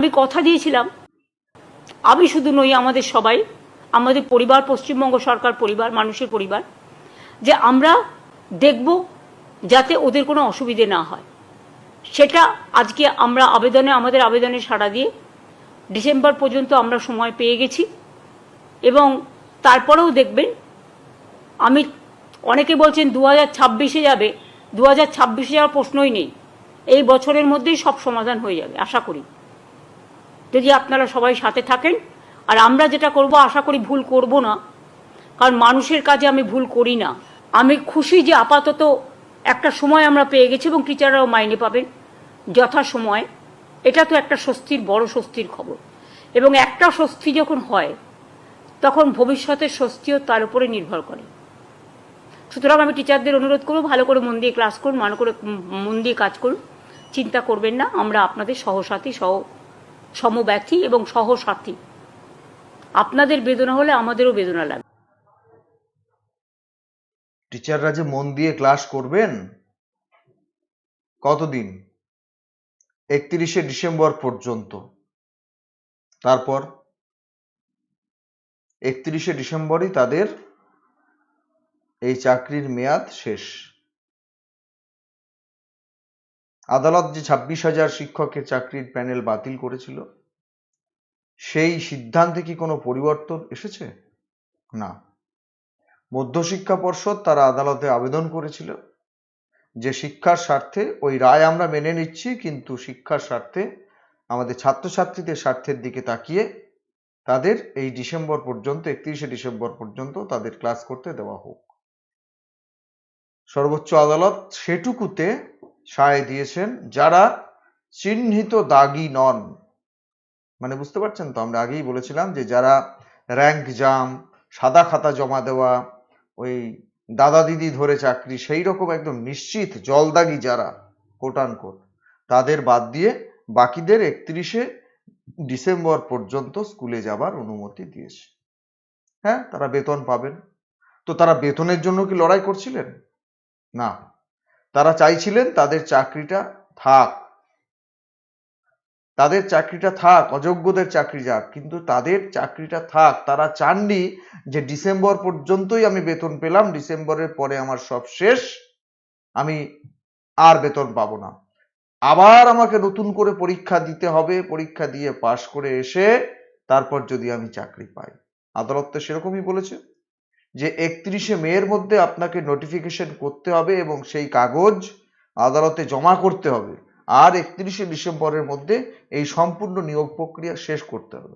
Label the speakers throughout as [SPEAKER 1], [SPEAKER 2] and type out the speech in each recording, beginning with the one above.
[SPEAKER 1] আমি কথা দিয়েছিলাম। আমি শুধু নই, আমাদের সবাই, আমাদের পরিবার, পশ্চিমবঙ্গ সরকার পরিবার, মানুষের পরিবার, যে আমরা দেখব যাতে ওদের কোনো অসুবিধে না হয়। সেটা আজকে আমরা আবেদনে, আমাদের আবেদনে সাড়া দিয়ে ডিসেম্বর পর্যন্ত আমরা সময় পেয়ে গেছি এবং তারপরেও দেখবেন, আমি অনেকে বলছেন দু হাজার ছাব্বিশে যাবে দু হাজার ছাব্বিশে যাওয়ার প্রশ্নই নেই। এই বছরের মধ্যেই সব সমাধান হয়ে যাবে, আশা করি। যদি আপনারা সবাই সাথে থাকেন, আর আমরা যেটা করব, আশা করি ভুল করব না, কারণ মানুষের কাজে আমি ভুল করি না। আমি খুশি যে আপাতত একটা সময় আমরা পেয়ে গেছি এবং টিচাররাও মাইনে পাবেন যথা সময় এটা তো একটা স্বস্তির, বড় স্বস্তির খবর। এবং একটা স্বস্তি যখন হয়, তখন ভবিষ্যতের স্বস্তিও তার উপরে নির্ভর করে। সুতরাং আমি টিচারদের অনুরোধ করব, ভালো করে মন দিয়ে ক্লাস করুন, ভালো করে মন দিয়ে কাজ করুন, চিন্তা করবেন না, আমরা আপনাদের সহসাথী, সহ সমব্যথী এবং সহসাথী। আপনাদের বেদনা হলে আমাদেরও বেদনা লাগবে
[SPEAKER 2] টিচাররা যে মন দিয়ে ক্লাস করবেন? কতদিন? একত্রিশে ডিসেম্বর পর্যন্ত। তারপর? একত্রিশে ডিসেম্বরই তাদের এই চাকরির মেয়াদ শেষ। আদালত যে ছাব্বিশ হাজার শিক্ষকের চাকরির প্যানেল বাতিল করেছিল, সেই সিদ্ধান্তে কি কোনো পরিবর্তন এসেছে? না। মধ্যশিক্ষা পর্ষদ তারা আদালতে আবেদন করেছিল যে শিক্ষার স্বার্থে ওই রায় আমরা মেনে নিচ্ছি, কিন্তু শিক্ষার স্বার্থে, আমাদের ছাত্রছাত্রীদের স্বার্থের দিকে তাকিয়ে তাদের এই ডিসেম্বর পর্যন্ত, একত্রিশে ডিসেম্বর পর্যন্ত তাদের ক্লাস করতে দেওয়া হোক। সর্বোচ্চ আদালত সেটুকুতে সায় দিয়েছেন, যারা চিহ্নিত দাগি নন। মানে বুঝতে পারছেন তো? আমরা আগেই বলেছিলাম যে যারা র্যাঙ্ক জাম সাদা খাতা জমা দেওয়া, ওই দাদা দিদি ধরে চাকরি, সেই রকম একদম নিশ্চিত জলদাগি যারা কোটান কোট তাদের বাদ দিয়ে বাকিদের একত্রিশে ডিসেম্বর পর্যন্ত স্কুলে যাবার অনুমতি দিয়েছে। হ্যাঁ তারা বেতন পাবেন। তো তারা বেতনের জন্য কি লড়াই করছিলেন? না। তারা চাইছিলেন তাদের চাকরিটা থাক। তাদের চাকরিটা থাক, অযোগ্যদের চাকরি যাক, কিন্তু তাদের চাকরিটা থাক। তারা চাননি যে ডিসেম্বর পর্যন্তই আমি বেতন পেলাম, ডিসেম্বরের পরে আমার সব শেষ, আমি আর বেতন পাবো না। আবার আমাকে নতুন করে পরীক্ষা দিতে হবে, পরীক্ষা দিয়ে পাশ করে এসে তারপর যদি আমি চাকরি পাই। আদালত তো সেরকমই বলেছে। যে একত্রিশে মের মধ্যে আপনাকে নোটিফিকেশন করতে হবে এবং সেই কাগজ আদালতে জমা করতে হবে। আর একত্রিশে ডিসেম্বরের মধ্যে এই সম্পূর্ণ নিয়োগ প্রক্রিয়া শেষ করতে হবে।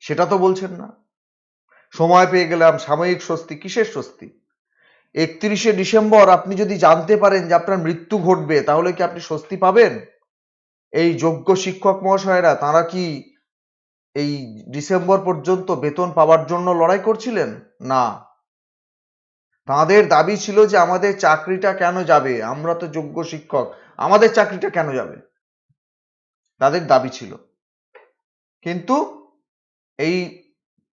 [SPEAKER 2] সেটা তো বলছেন না। সময় পেয়ে গেলাম, সাময়িক স্বস্তি, কিসের স্বস্তি? একত্রিশে ডিসেম্বর আপনি যদি জানতে পারেন যে আপনার মৃত্যু ঘটবে, তাহলে কি আপনি স্বস্তি পাবেন? এই যোগ্য শিক্ষক মহাশয়েরা, তারা কি এই ডিসেম্বর পর্যন্ত বেতন পাওয়ার জন্য লড়াই করছিলেন? না। তাদের দাবি ছিল যে আমাদের চাকরিটা কেন যাবে? আমরা তো যোগ্য শিক্ষক। আমাদের চাকরিটা কেন যাবে? তাদের দাবি ছিল। কিন্তু এই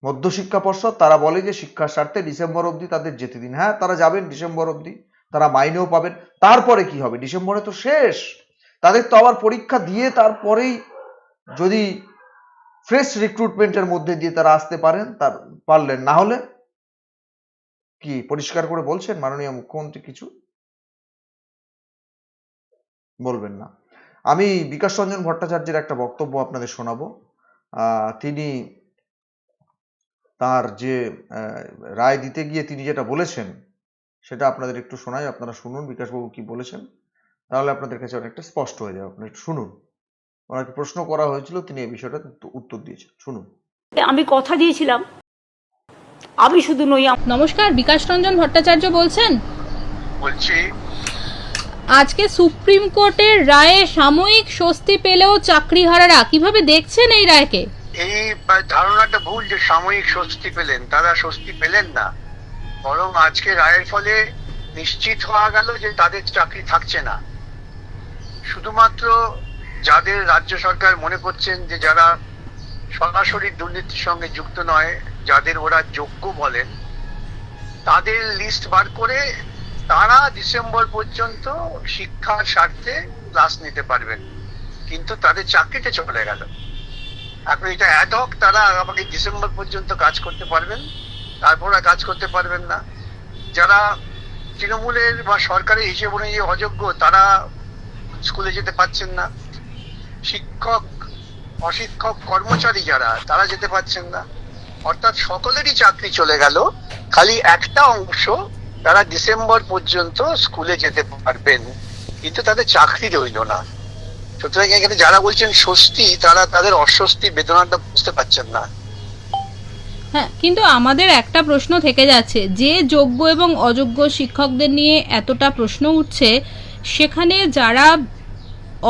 [SPEAKER 2] মধ্যশিক্ষা পর্ষদ, তারা বলে যে শিক্ষার স্বার্থে ডিসেম্বর অবধি তাদের যেতে দিন। হ্যাঁ তারা যাবেন ডিসেম্বর অবধি। তারা মাইনেও পাবেন। তারপরে কি হবে? ডিসেম্বরে তো শেষ। তাদের তো আবার পরীক্ষা দিয়ে তারপরেই যদি ফ্রেশ রিক্রুটমেন্টের মধ্যে দিয়ে তারা আসতে পারেন, তার পারলেন। না হলে কি পরিষ্কার করে বলছেন মাননীয় মুখ্যমন্ত্রী কিছু? বলবেন না। আমি বিকাশ রঞ্জন ভট্টাচার্যের একটা বক্তব্য আপনাদের শোনাবো। তিনি তার যে রায় দিতে গিয়ে তিনি যেটা বলেছেন, সেটা আপনাদের একটু শোনাই, আপনারা শুনুন বিকাশবাবু কি বলেছেন। তাহলে আপনাদের কাছে অনেকটা স্পষ্ট হয়ে যাবে। আপনারা একটু শুনুন। ওনাকে প্রশ্ন করা হয়েছিল তিনি এই বিষয়টা উত্তর দিয়েছেন। শুনুন।
[SPEAKER 1] আমি কথা দিয়েছিলাম। আমি শুধু নই
[SPEAKER 3] নমস্কার বিকাশ রঞ্জন ভট্টাচার্য বলছেন?
[SPEAKER 4] বলছি।
[SPEAKER 3] আজকে সুপ্রিম কোর্টের রায়ে সাময়িক স্বস্তি পেলেও চাকরিহারারা কীভাবে দেখছেন এই রায়কে?
[SPEAKER 4] এই ধারণাটা ভুল যে সাময়িক স্বস্তি পেলেন তারা স্বস্তি পেলেন না। বরং আজকে রায়ের ফলে নিশ্চিত হওয়া গেল যে তাদের চাকরি থাকছে না। শুধুমাত্র যাদের রাজ্য সরকার মনে করছেন যে যারা সরাসরি দুর্নীতির সঙ্গে যুক্ত নয়, যাদের ওরা যোগ্য বলেন, তাদের লিস্ট বার করে তারা ডিসেম্বর পর্যন্ত শিক্ষার স্বার্থে ক্লাস নিতে পারবেন। কিন্তু তাদের চাকরিতে চলে গেল। এখন এটা অ্যাডক তারা আমাকে ডিসেম্বর পর্যন্ত কাজ করতে পারবেন, তারপর আর কাজ করতে পারবেন না। যারা তৃণমূলের বা সরকারের হিসেব অনুযায়ী অযোগ্য, তারা স্কুলে যেতে পারছেন না। শিক্ষক, অশিক্ষক, কর্মচারী যারা, তারা যেতে পারছেন না। অর্থাৎ সকলেরই চাকরি চলে গেল। খালি একটা অংশ তারা ডিসেম্বর পর্যন্ত স্কুলে যেতে পারবেন, কিন্তু তাদের চাকরি রইল না। সুতরাং এখানে যারা বলছেন স্বস্তি, তারা তাদের অস্বস্তি, বেদনাটা বুঝতে পারছেন না।
[SPEAKER 3] হ্যাঁ কিন্তু আমাদের একটা প্রশ্ন থেকে যাচ্ছে, যে যোগ্য এবং অযোগ্য শিক্ষকদের নিয়ে এতটা প্রশ্ন উঠছে, সেখানে যারা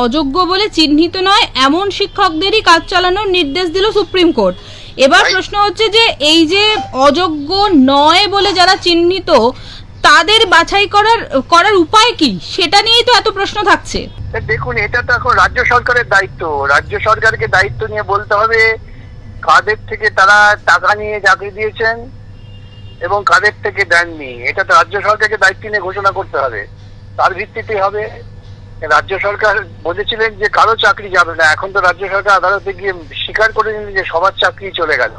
[SPEAKER 3] অযোগ্য বলে চিহ্নিত নয় এমন শিক্ষকদেরই কাজ চালানোর নির্দেশ দিল সুপ্রিম কোর্ট। এবার প্রশ্ন হচ্ছে যে এই যে অযোগ্য নয় বলে যারা চিহ্নিত তাদের বাছাই করার করার উপায় কি? সেটা নিয়েই তো এত প্রশ্ন থাকছে।
[SPEAKER 4] দেখুন এটা তো এখন রাজ্য সরকারের দায়িত্ব। রাজ্য সরকারকে দায়িত্ব নিয়ে বলতে হবে কাদের থেকে তারা টাকা নিয়ে চাকরি দিয়েছেন এবং কাদের থেকে দেননি। এটা তো রাজ্য সরকারকে দায়িত্ব নিয়ে ঘোষণা করতে হবে। তার ভিত্তিতে হবে। রাজ্য সরকার বলেছিলেন যে কারও চাকরি যাবে না। এখন তো রাজ্য সরকার আদালতে গিয়ে স্বীকার করে নিলেন যে সবার চাকরি চলে গেল।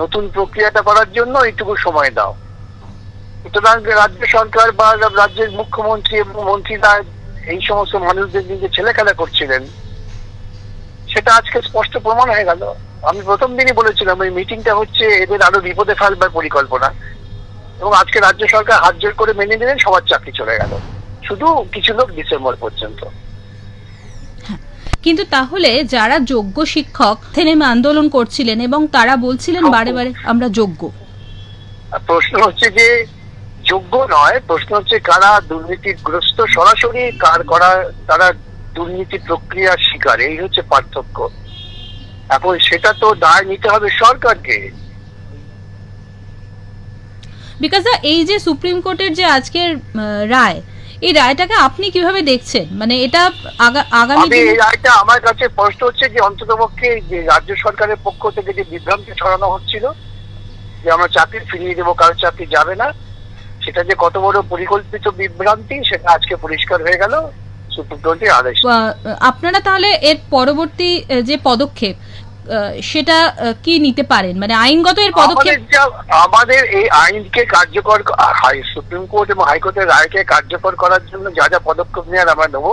[SPEAKER 4] নতুন প্রক্রিয়াটা করার জন্য এইটুকু সময় দাও। সুতরাং রাজ্য সরকার বা রাজ্যের মুখ্যমন্ত্রী এবং মন্ত্রীরা এই সমস্ত মানুষদের যে ছেলে খেলা করছিলেন, সেটা আজকে স্পষ্ট প্রমাণ হয়ে গেল। আমি প্রথম দিনই বলেছিলাম, এই মিটিংটা হচ্ছে এদের আরও বিপদে ফেলবার পরিকল্পনা। এবং আজকে রাজ্য সরকার হাত জোর করে মেনে নিলেন সবার চাকরি চলে গেল। শুধু কিছু লোক ডিসেম্বর পর্যন্ত।
[SPEAKER 3] কিন্তু তাহলে যারা যোগ্য শিক্ষক থেনেমে আন্দোলন করছিলেন এবং তারা বলছিলেন বারে বারে আমরা যোগ্য।
[SPEAKER 4] প্রশ্ন হচ্ছে যে যোগ্য নয় প্রশ্ন হচ্ছে কারা দুর্নীতিগ্রস্ত সরাসরি কার করা তারা দুর্নীতি প্রক্রিয়ার শিকার এই হচ্ছে পার্থক্য। এখন সেটা তো দায় নিতে হবে সরকারকে।
[SPEAKER 3] বিকজ এই যে সুপ্রিম কোর্টের যে আজকের রায় এই রায়টাকে আপনি কীভাবে দেখছেন? মানে এটা আগামী দিনে
[SPEAKER 4] এই রায়টা আমার কাছে স্পষ্ট হচ্ছে যে অন্তত পক্ষে যে রাজ্য সরকারের পক্ষ থেকে যে বিভ্রান্তি ছড়ানো হচ্ছিল যে আমরা চাকরি ফিরিয়ে দেবো কারও চাকরি যাবে না সেটা যে কত বড় পরিকল্পিত বিভ্রান্তি সেটা আজকে পরিষ্কার হয়ে গেল সুপ্রিম কোর্টের আদেশ।
[SPEAKER 3] আপনারা তাহলে এর পরবর্তী যে পদক্ষেপ সেটা কি নিতে পারেন? মানে আইনগত এর পদক্ষেপ
[SPEAKER 4] আমাদের এই আইনকে কার্যকর হাই সুপ্রিম কোর্ট এবং হাইকোর্টের রায়কে কার্যকর করার জন্য যা যা পদক্ষেপ নেওয়ার আমরা নেব।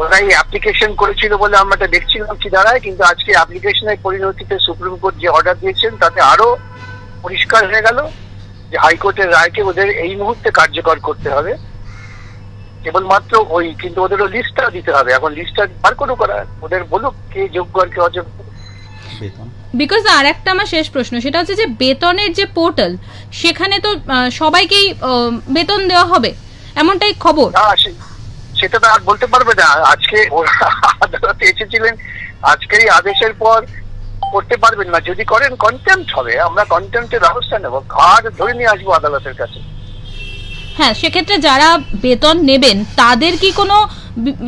[SPEAKER 4] ওরাই অ্যাপ্লিকেশন করেছিল বলে আমরা এটা দেখছিলাম কি দাঁড়ায় কিন্তু আজকে অ্যাপ্লিকেশনের পরিণতিতে সুপ্রিম কোর্ট যে অর্ডার দিয়েছেন তাতে আরও পরিষ্কার হয়ে গেল যে হাইকোর্টের রায়কে ওদের এই মুহূর্তে কার্যকর করতে হবে। কেবলমাত্র ওই কিন্তু ওদেরও লিস্টটা দিতে হবে। এখন লিস্টটা বার করুক ওরা। ওদের বলুক কে যোগ্য আর কে অযোগ্য।
[SPEAKER 3] বিকজ আর একটা আমার শেষ প্রশ্ন সেটা হচ্ছে যে বেতনের যে পোর্টাল সেখানে তো সবাইকেই বেতন দেওয়া হবে এমনটাই খবর?
[SPEAKER 4] সেটা তো আর বলতে পারবে না। আজকে আদালতে এসেছিলেন আজকের এই আদেশের পর করতে পারবেন না। যদি করেন কন্টেম্পট হবে। আমরা কন্টেম্পটের ব্যবস্থা নেব। কার্ড ধরে নিয়ে আসব আদালতের কাছে।
[SPEAKER 3] হ্যাঁ সেক্ষেত্রে যারা বেতন নেবেন তাদের কি কোনো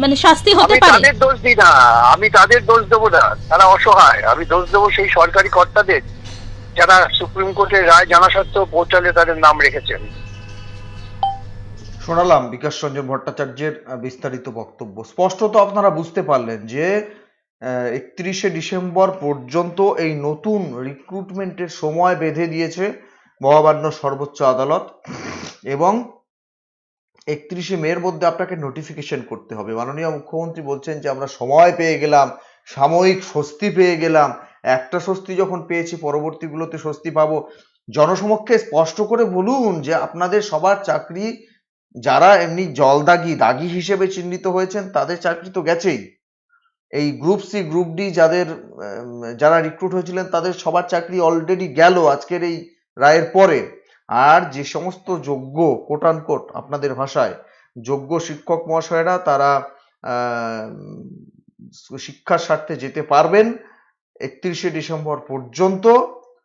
[SPEAKER 3] মানে শাস্তি হতে
[SPEAKER 4] আমি
[SPEAKER 3] পারে।
[SPEAKER 4] তাদের দোষ দিই না আমি তাদের দোষ দেবো না। তারা অসহায় আমি দোষ দেবো সেই সরকারি কর্তাদের যারা সুপ্রিম কোর্টের রায় জানা সত্ত্বেও পোর্টালে তাদের নাম রেখেছেন।
[SPEAKER 2] শোনালাম বিকাশ রঞ্জন ভট্টাচার্যের বিস্তারিত বক্তব্য। স্পষ্টত আপনারা বুঝতে পারলেন যে একত্রিশে ডিসেম্বর পর্যন্ত এই নতুন রিক্রুটমেন্টের সময় বেঁধে দিয়েছে মহামান্য সর্বোচ্চ আদালত এবং একত্রিশে মের মধ্যে আপনাকে নোটিফিকেশন করতে হবে। মাননীয় মুখ্যমন্ত্রী বলছেন যে, আমরা সময় পেয়ে গেলাম, সাময়িক স্বস্তি পেয়ে গেলাম। একটা স্বস্তি যখন পেয়েছি, পরবর্তীগুলোতে স্বস্তি পাবো। জনসমক্ষে স্পষ্ট করে বলুন যে, আপনাদের সবার চাকরি যারা এমনি জলদাগি, দাগি হিসেবে চিহ্নিত হয়েছেন, তাদের চাকরি তো গেছেই। এই গ্রুপ সি গ্রুপ ডি যাদের যারা রিক্রুট হয়েছিলেন, তাদের সবার চাকরি অলরেডি গেল আজকের এই রায়ের পরে। আর যে সমস্ত যোগ্য কোট কোট আপনাদের ভাষায় যোগ্য শিক্ষক মহাশয়রা, তারা শিক্ষার স্বার্থে যেতে পারবেন। একত্রিশে ডিসেম্বর পর্যন্ত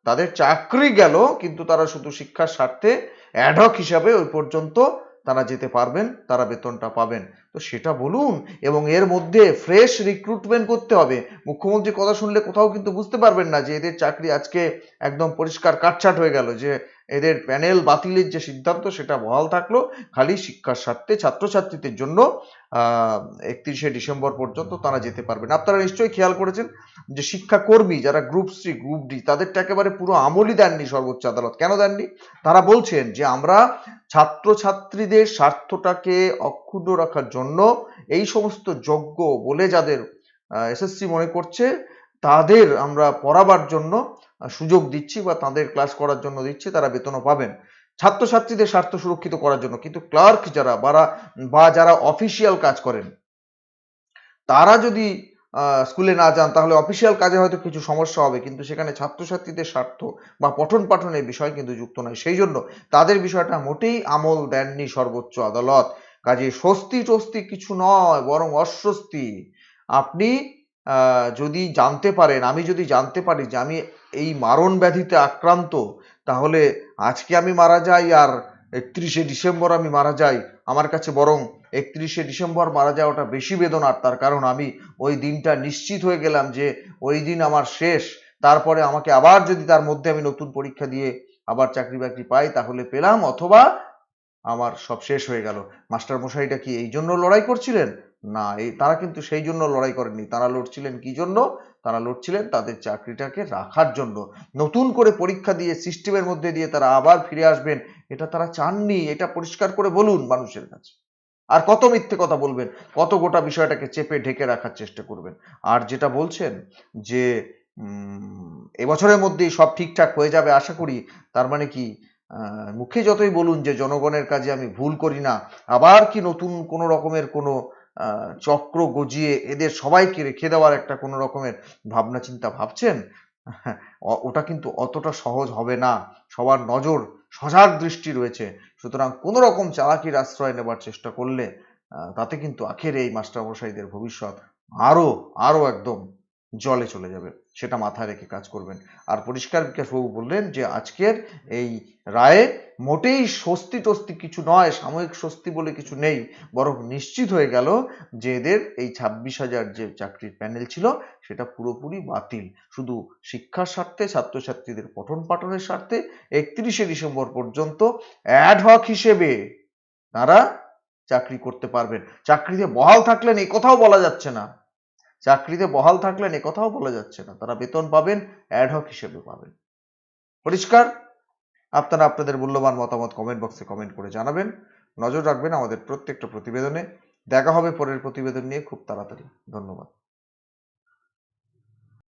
[SPEAKER 2] তাদের চাকরি গেল, কিন্তু তারা শুধু শিক্ষার স্বার্থে অ্যাডহক হিসাবে ওই পর্যন্ত তারা যেতে পারবেন, তারা বেতনটা পাবেন। তো সেটা বলুন এবং এর মধ্যে ফ্রেশ রিক্রুটমেন্ট করতে হবে। মুখ্যমন্ত্রী কথা শুনলে কোথাও কিন্তু বুঝতে পারবেন না যে এদের চাকরি আজকে একদম পরিষ্কার কাটছাট হয়ে গেল, যে এদের প্যানেল বাতিলের যে সিদ্ধান্ত সেটা বহাল থাকল, খালি শিক্ষার স্বার্থে, ছাত্রছাত্রীদের জন্য একত্রিশে ডিসেম্বর পর্যন্ত তারা যেতে পারবেন। আপনারা নিশ্চয়ই খেয়াল করেছেন যে শিক্ষাকর্মী যারা গ্রুপ সি গ্রুপ ডি তাদেরটা একেবারে পুরো আমলই দেননি সর্বোচ্চ আদালত। কেন দেননি? তারা বলছেন যে আমরা ছাত্রছাত্রীদের স্বার্থটাকে অক্ষুণ্ণ রাখার জন্য এই সমস্ত যোগ্য বলে যাদের এসএসসি মনে করছে, তাদের আমরা পড়াবার জন্য সুযোগ দিচ্ছি বা তাদের ক্লাস করার জন্য দিচ্ছি, তারা বেতনও পাবেন। ছাত্রছাত্রীদের স্বার্থ সুরক্ষিত করার জন্য, কিন্তু ক্লার্ক যারা বা যারা অফিসিয়াল কাজ করেন, তারা যদি স্কুলে না যান, তাহলে অফিসিয়াল কাজে হয়তো কিছু সমস্যা হবে, কিন্তু সেখানে ছাত্রছাত্রীদের স্বার্থ বা পঠন পাঠনের বিষয় কিন্তু যুক্ত নয়। সেই জন্য তাদের বিষয়টা মোটেই আমল দেননি সর্বোচ্চ আদালত। কাজে স্বস্তি টস্তি কিছু নয়, বরং অস্বস্তি। আপনি যদি জানতে পারেন, আমি যদি জানতে পারি যে আমি এই মারণ ব্যাধিতে আক্রান্ত, তাহলে আজকে আমি মারা যাই আর একত্রিশে ডিসেম্বর আমি মারা যাই। আমার কাছে বরং একত্রিশে ডিসেম্বর মারা যাওয়াটা বেশি বেদনার, তার কারণ আমি ওই দিনটা নিশ্চিত হয়ে গেলাম যে ওই দিন আমার শেষ। তারপরে আমাকে আবার যদি তার মধ্যে আমি নতুন পরীক্ষা দিয়ে আবার চাকরি বাকরি পাই, তাহলে পেলাম অথবা আমার সব শেষ হয়ে গেল। মাস্টার মশাইটা কি এই জন্য লড়াই করছিলেন? না, এই তারা কিন্তু সেই জন্য লড়াই করেননি। তারা লড়ছিলেন কি জন্য? তারা লড়ছিলেন তাদের চাকরিটাকে রাখার জন্য। নতুন করে পরীক্ষা দিয়ে সিস্টেমের মধ্যে দিয়ে তারা আবার ফিরে আসবেন। এটা তারা চাননি। এটা পরিষ্কার করে বলুন মানুষের কাছে। আর কত মিথ্যে কথা বলবেন? কত গোটা বিষয়টাকে চেপে ঢেকে রাখার চেষ্টা করবেন? আর যেটা বলছেন যে এবছরের মধ্যেই সব ঠিকঠাক হয়ে যাবে আশা করি, তার মানে কি মুখে যতই বলুন যে জনগণের কাজে আমি ভুল করি না, আবার কি নতুন কোনো রকমের কোনো চক্র গজিয়ে এদের সবাইকে রেখে দেওয়ার একটা কোনো রকমের ভাবনা চিন্তা ভাবছেন? ওটা কিন্তু অতটা সহজ হবে না। সবার নজর সজাগ দৃষ্টি রয়েছে। সুতরাং কোনো রকম চালাকির আশ্রয় নেবার চেষ্টা করলে তাতে কিন্তু আখেরে এই মাস্টারমশাইদের ভবিষ্যৎ আরও আরও একদম জলে চলে যাবে, সেটা মাথায় রেখে কাজ করবেন। আর পরিষ্কার বিকাশবাবু বললেন যে, আজকের এই রায়ে মোটেই স্বস্তি টস্তি কিছু নয়, সাময়িক স্বস্তি বলে কিছু নেই, বরং নিশ্চিত হয়ে গেল যে এদের এই ছাব্বিশ হাজার যে চাকরির প্যানেল ছিল, সেটা পুরোপুরি বাতিল। শুধু শিক্ষার স্বার্থে, ছাত্রছাত্রীদের পঠন পাঠনের স্বার্থে, একত্রিশে ডিসেম্বর পর্যন্ত অ্যাডহক হিসেবে তারা চাকরি করতে পারবেন। চাকরিতে বহাল থাকলেন, এই কথাও বলা যাচ্ছে না। চাকরিতে বহাল থাকলেন এ কথাও বলা যাচ্ছে না। তারা বেতন পাবেন অ্যাডহক হিসেবে পাবেন। পরিষ্কার? আপনারা আপনাদের মূল্যবান মতামত কমেন্ট বক্সে কমেন্ট করে জানাবেন। নজর রাখবেন আমাদের প্রত্যেকটা প্রতিবেদনে। দেখা হবে পরের প্রতিবেদন নিয়ে খুব তাড়াতাড়ি। ধন্যবাদ।